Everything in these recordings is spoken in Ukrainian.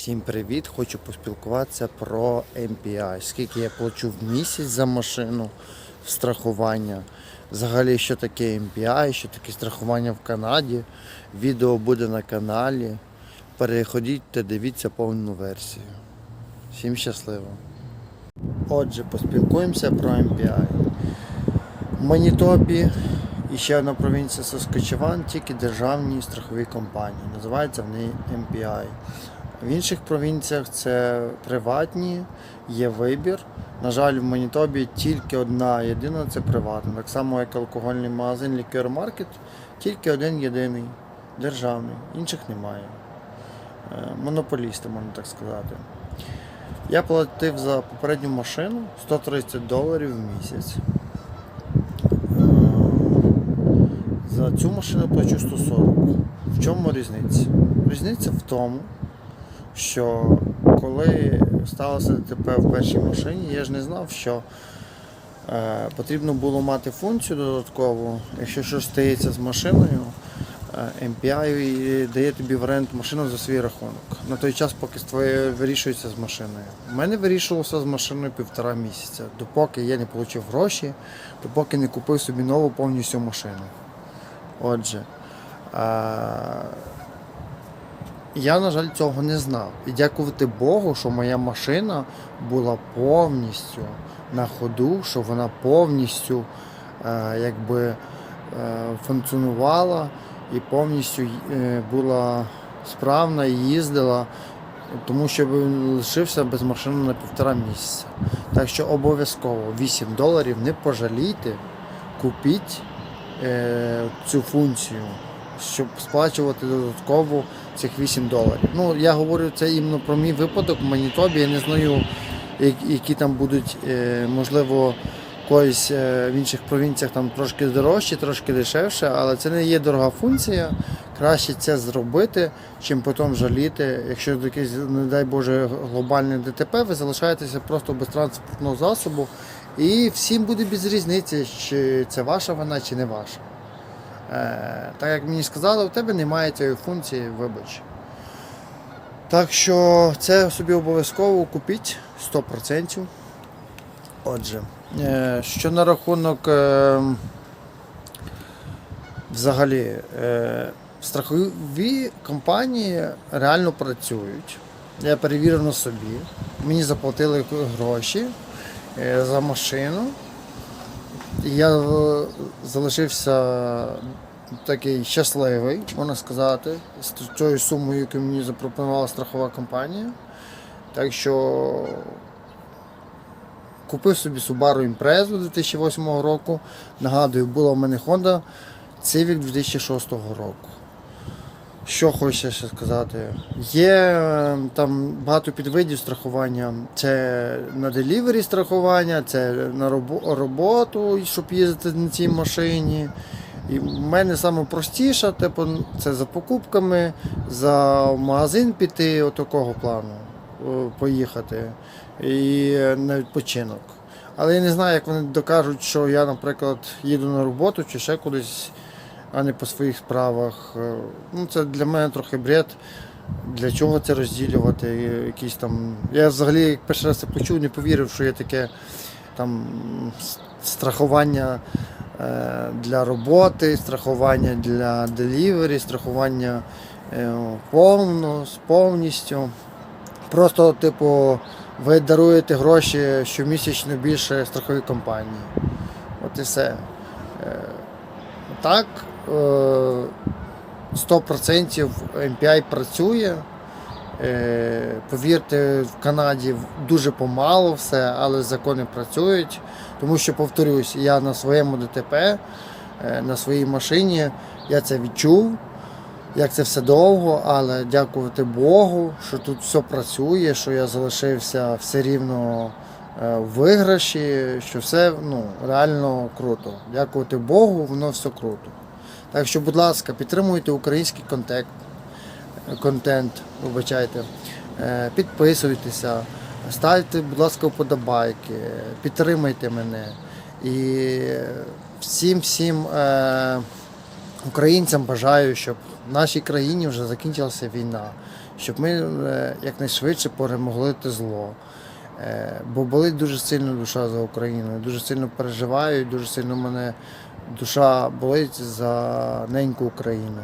Всім привіт! Хочу поспілкуватися про MPI. Скільки я плачу в місяць за машину в страхування. Взагалі, що таке MPI, що таке страхування в Канаді. Відео буде на каналі. Переходіть та дивіться повну версію. Всім щасливо! Отже, поспілкуємося про MPI. В Манітобі і ще одна провінція Соскочеван, тільки державні страхові компанії. Називаються вони MPI. В інших провінціях це приватні, є вибір. На жаль, в Манітобі тільки одна єдина це приватна. Так само, як алкогольний магазин Лікер Маркет, тільки один єдиний державний, інших немає. Е, Монополісти, можна так сказати. Я платив за попередню машину 130 доларів в місяць. Е, За цю машину плачу 140. В чому різниця? Різниця в тому, що коли сталося ДТП в першій машині, я ж не знав, що е, потрібно було мати функцію додаткову, якщо щось стається з машиною, е, MPI дає тобі в оренду машину за свій рахунок. На той час, поки твоє вирішується з машиною. У мене вирішувалося з машиною півтора місяця, допоки я не отримав гроші, допоки не купив собі нову повністю машину. Отже. Я, на жаль, цього не знав. І дякувати Богу, що моя машина була повністю на ходу, що вона повністю е, якби, е, функціонувала і повністю е, була справна і їздила, тому що лишився без машини на півтора місяця. Так що обов'язково 8 доларів не пожалійте, купіть е, цю функцію, щоб сплачувати додатково цих 8 доларів. Ну, я говорю це іменно про мій випадок в Манітобі. Я не знаю, які там будуть, е, можливо, когось е, в інших провінціях там трошки дорожче, трошки дешевше, але це не є дорога функція. Краще це зробити, чим потім жаліти. Якщо якесь, не дай Боже, глобальне ДТП, ви залишаєтеся просто без транспортного засобу. І всім буде без різниці, чи це ваша вина, чи не ваша. Е, так як мені сказали, у тебе немає цієї функції, вибач. Так що це собі обов'язково купіть 100%. Отже, е, що на рахунок е, взагалі, страхові компанії реально працюють. Я перевірив на собі. Мені заплатили гроші за машину. Я е, залишився такий щасливий, можна сказати, з тою сумою, яку мені запропонувала страхова компанія. Так що купив собі Subaru Impreza 2008 року. Нагадую, була в мене Honda Civic 2006 року. Що хочу ще сказати? Є е, там багато підвидів страхування. Це на делівері страхування, це на роботу, щоб їздити на цій машині. І в мене саме простіше, типу, це за покупками, за магазин піти, отакого плану е, поїхати і на відпочинок. Але я не знаю, як вони докажуть, що я, наприклад, їду на роботу чи ще кудись, а не по своїх справах. Е, Ну, це для мене трохи бред. Для чого це розділювати? Якісь там. Я взагалі як перший раз це почув, не повірив, що є таке там страхування е, для роботи, страхування для делівері, страхування е, повно, з повністю. Просто, типу, ви даруєте гроші щомісячно більше страховій компанії. От і все. Е, Так, е, 100% MPI працює. Е, Повірте, в Канаді дуже помало все, але закони працюють. Тому що, повторюсь, я на своєму ДТП, е, на своїй машині, я це відчув, як це все довго, але дякувати Богу, що тут все працює, що я залишився все рівно е, в виграші, що все ну, реально круто. Дякувати Богу, воно все круто. Так що, будь ласка, підтримуйте український контент, контент, вибачайте, Е, підписуйтеся, ставте, будь ласка, вподобайки, підтримайте мене. І всім всім е, українцям бажаю, щоб в нашій країні вже закінчилася війна, щоб ми е, якнайшвидше перемогли те зло. Е, Бо болить дуже сильно душа за Україну. Дуже сильно переживаю, дуже сильно мене душа болить за неньку Україну.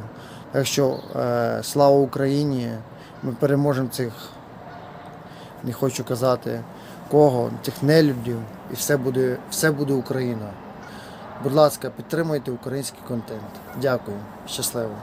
Так що е, слава Україні! Ми переможемо цих, не хочу казати кого, цих нелюдів, і все буде, все буде Україна. Будь ласка, підтримуйте український контент. Дякую. Щасливо.